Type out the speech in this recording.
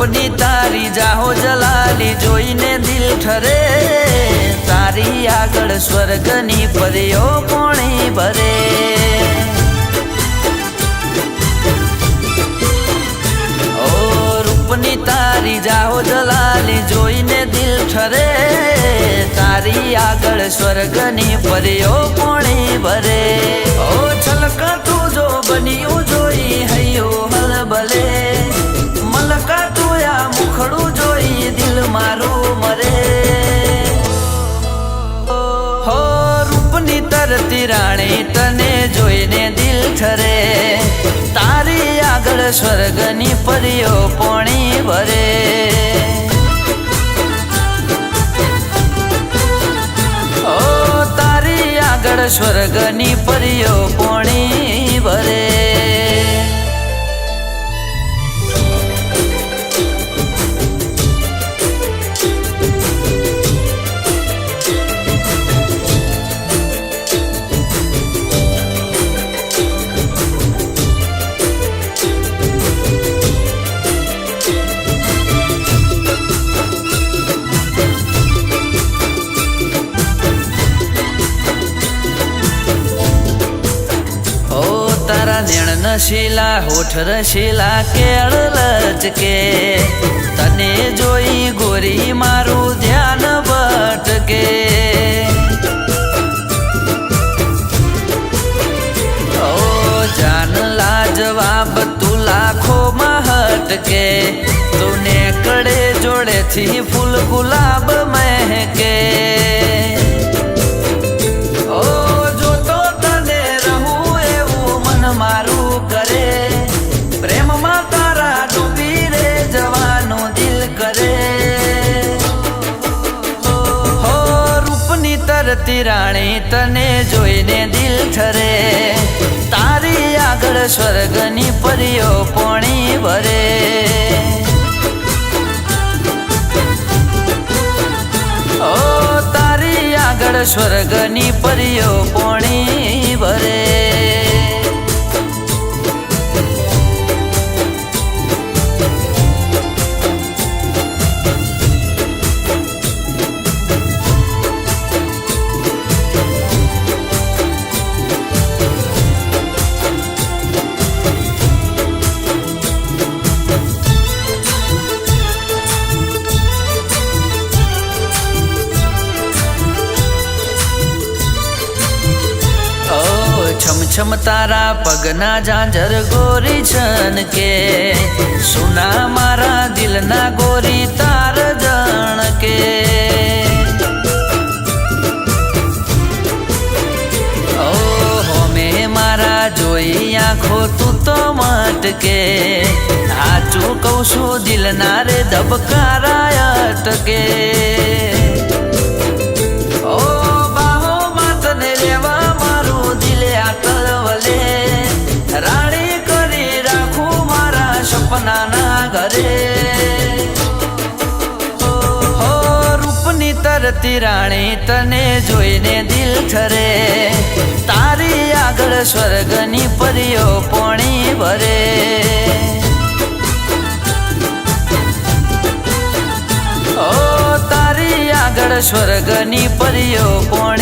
રૂપની તારી જાહો જલાલી જોઈને દિલ ઠરે. તારી આગળ સ્વર્ગની પરીઓ પોણી ભરે. ઓ રૂપની તારી જાહો જલાલી જોઈને દિલ ઠરે. તારી આગળ સ્વર્ગની પરીઓ પોણી ભરે. ઓ છલકાતું જો બન્યું રૂપની રાણી તને જોઈને દિલ ઠરે તારી આગળ સ્વર્ગની પરીઓ પોણી ભરે ઓ તારી આગળ સ્વર્ગની પરીઓ પોણી ભરે નેણ નશીલા હોઠ રશીલા કેળ લચકે. તને જોઈ ગોરી મારું ધ્યાન ભટકે. ઓ જાન લાજવાબ, તું લાખોમાં હટકે. તું કડે જોડેથી ફૂલ ગુલાબ મહેકે. મારું કરે. પ્રેમમાં તારા ડૂબી રે, જવાનું દિલ કરે. હો, રૂપની તરતી રાણી તને જોઈને દિલ ઠરે. તારી આગળ સ્વર્ગની પરીઓ પોણી ભરે સ્વર્ગની પરીઓ છમ તારા પગના ઝાંઝર ગોરી છન કે? સુના મારા દિલના ગોરી તાર જણ કે? ઓ હોમે મારા જોઈ આંખો તું તો મટકે સાચું કહું છું, દિલના રે ધબકારા અટકે? રૂપની તરતી રાણી તને જોઈને દિલ ઠરે તારી આગળ સ્વર્ગની પરીઓ પોણી ભરે. તારી આગળ સ્વર્ગની પરીઓ પોણી